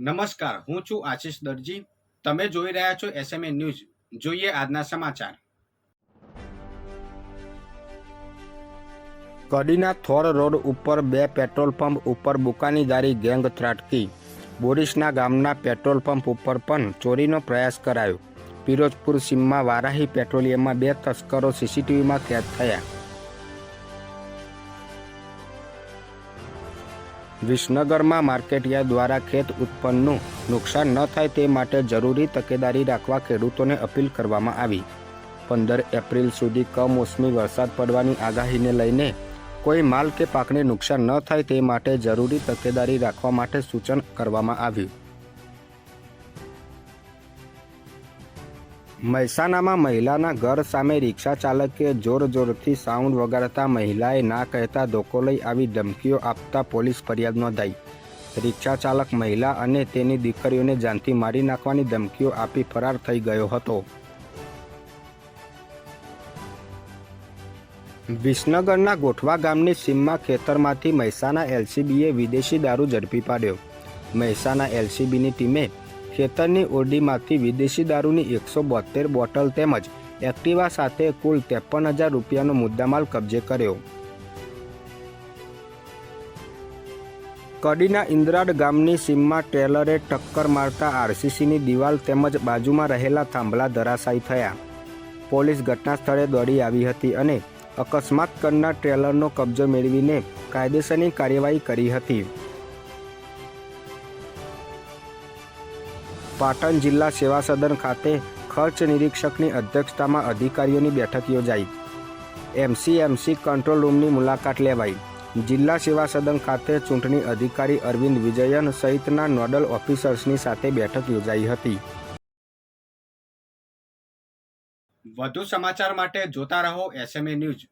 નમસ્કાર, હું છું આશિષ દરજી. તમે જોઈ રહ્યા છો એસએમએ ન્યૂઝ જોઈએ આજના સમાચાર. કડીના થોર રોડ ઉપર બે પેટ્રોલ પંપ ઉપર બુકાનીદારી ગેંગ ત્રાટકી. બોરિસના ગામના પેટ્રોલ પંપ ઉપર પણ ચોરીનો પ્રયાસ કરાયો. પિરોજપુર સીમમાં વારાહી પેટ્રોલિયમમાં બે તસ્કરો સીસીટીવીમાં કેદ થયા. વિસનગરમાં માર્કેટિયા દ્વારા ખેત ઉત્પન્નનું નુકસાન ન થાય તે માટે જરૂરી તકેદારી રાખવા ખેડૂતોને અપીલ કરવામાં આવી. પંદર એપ્રિલ સુધી કમોસમી વરસાદ પડવાની આગાહીને લઈને કોઈ માલ કે પાકને નુકસાન ન થાય તે માટે જરૂરી તકેદારી રાખવા માટે સૂચન કરવામાં આવ્યું. મહેસાણામાં મહિલાના ઘર સામે રિક્ષા ચાલકે જોર જોરથી સાઉન્ડ વગાડતા મહિલાએ ના કહેતા ધોકો લઈ આવી ધમકીઓ આપતા પોલીસ ફરિયાદ નોંધાઈ. રિક્ષા ચાલક મહિલા અને તેની દીકરીઓને જાનથી મારી નાખવાની ધમકીઓ આપી ફરાર થઈ ગયો હતો. વિસનગરના ગોઠવા ગામની સીમમાં ખેતરમાંથી મહેસાણા એલસીબીએ વિદેશી દારૂ ઝડપી પાડ્યો. મહેસાણા એલસીબીની ટીમે ખેતરની ઓરડીમાંથી વિદેશી દારૂની એકસો બોતેર બોટલ તેમજ એક્ટિવા સાથે કુલ ત્રેપન હજાર રૂપિયાનો મુદ્દામાલ કબજે કર્યો. કડીના ઇન્દ્રાડ ગામની સીમમાં ટ્રેલરે ટક્કર મારતા આરસીસીની દિવાલ તેમજ બાજુમાં રહેલા થાંભલા ધરાશાયી થયા. પોલીસ ઘટના સ્થળે દોડી આવી હતી અને અકસ્માત કરનાર ટ્રેલરનો કબજો મેળવીને કાયદેસરની કાર્યવાહી કરી હતી. પાટણ જિલ્લા સેવા સદન ખાતે ખર્ચ નિરીક્ષકની અધ્યક્ષતામાં અધિકારીઓની બેઠક યોજાઈ. એમસીએમસી કંટ્રોલ રૂમની મુલાકાત લેવાઈ. જિલ્લા સેવા સદન ખાતે ચૂંટણી અધિકારી અરવિંદ વિજયન સહિતના નોડલ ઓફિસર્સની સાથે બેઠક યોજાઈ હતી. વધુ સમાચાર માટે જોતા રહો એસએમએ ન્યૂઝ.